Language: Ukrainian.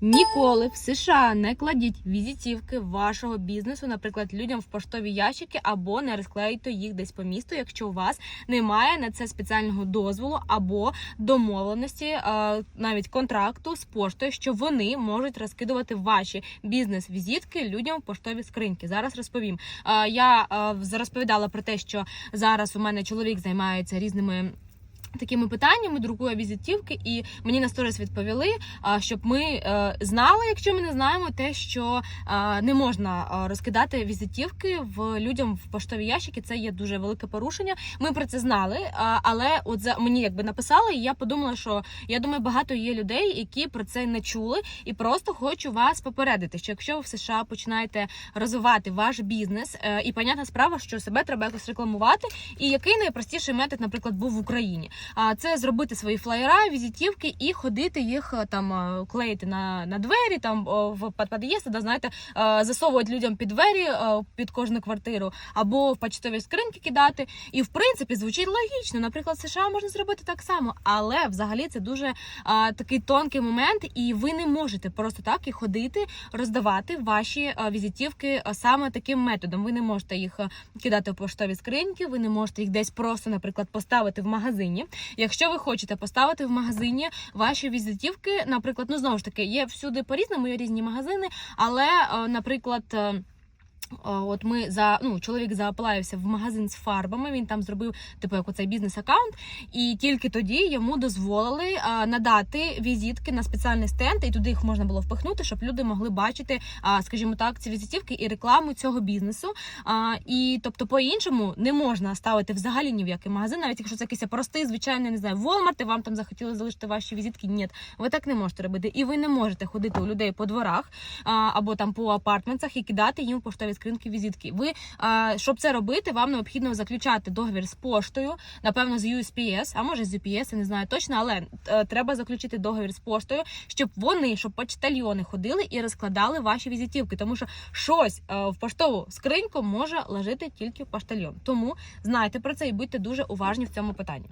Ніколи в США не кладіть візитівки вашого бізнесу, наприклад, людям в поштові ящики, або не розклеюйте їх десь по місту, якщо у вас немає на це спеціального дозволу або домовленості, е, навіть контракту з поштою, що вони можуть розкидувати ваші бізнес-візитки людям в поштові скриньки. Зараз розповім. Е, Я е, розповідала про те, що зараз у мене чоловік займається різними. Такими питаннями друкує візитівки, і мені на сторіс відповіли, щоб ми е, знали, якщо ми не знаємо, те, що е, не можна е, розкидати візитівки в людям в поштові ящики. Це є дуже велике порушення. Ми про це знали, але от за мені якби написали, і я подумала, що я думаю, багато є людей, які про це не чули, і просто хочу вас попередити, що якщо ви в США починаєте розвивати ваш бізнес, і понятна справа, що себе треба якось рекламувати, і який найпростіший метод, наприклад, був в Україні. Це зробити свої флаєра, візитівки і ходити їх е, там е, клеїти на, на двері, там в під'їзд, да, знаєте, е, засовувати людям під двері під кожну квартиру, або в почтові скриньки кидати. І в принципі звучить логічно. Наприклад, США можна зробити так само, але взагалі це дуже а, такий тонкий момент, і ви не можете просто так і ходити, роздавати ваші візитівки саме таким методом. Ви не можете їх кидати в поштові скриньки, ви не можете їх десь просто, наприклад, поставити в магазині. Якщо ви хочете поставити в магазині ваші візитівки, наприклад, ну знову ж таки, є всюди по-різному, є різні магазини, але, е, наприклад. От ми за ну чоловік зааплавився в магазин з фарбами. Він там зробив типу як оцей бізнес-аккаунт, і тільки тоді йому дозволили надати візитки на спеціальний стенд, і туди їх можна було впихнути, щоб люди могли бачити, скажімо так, ці візитівки і рекламу цього бізнесу. І тобто, по-іншому не можна ставити взагалі ні в який магазин, навіть якщо це якийсь простий, звичайний, не знаю, Walmart, і вам там захотіли залишити ваші візитки. Ні, ви так не можете робити, і ви не можете ходити у людей по дворах або там по апартментах і кидати їм поштові скринки візитки. Ви щоб це робити, вам необхідно заключати договір з поштою, напевно, з USPS, а може з UPS, я не знаю точно, але е, треба заключити договір з поштою, щоб вони, щоб почтальйони ходили і розкладали ваші візитівки, тому що щось е, в поштову скриньку може лежати тільки поштальйон. Тому знайте про це і будьте дуже уважні в цьому питанні.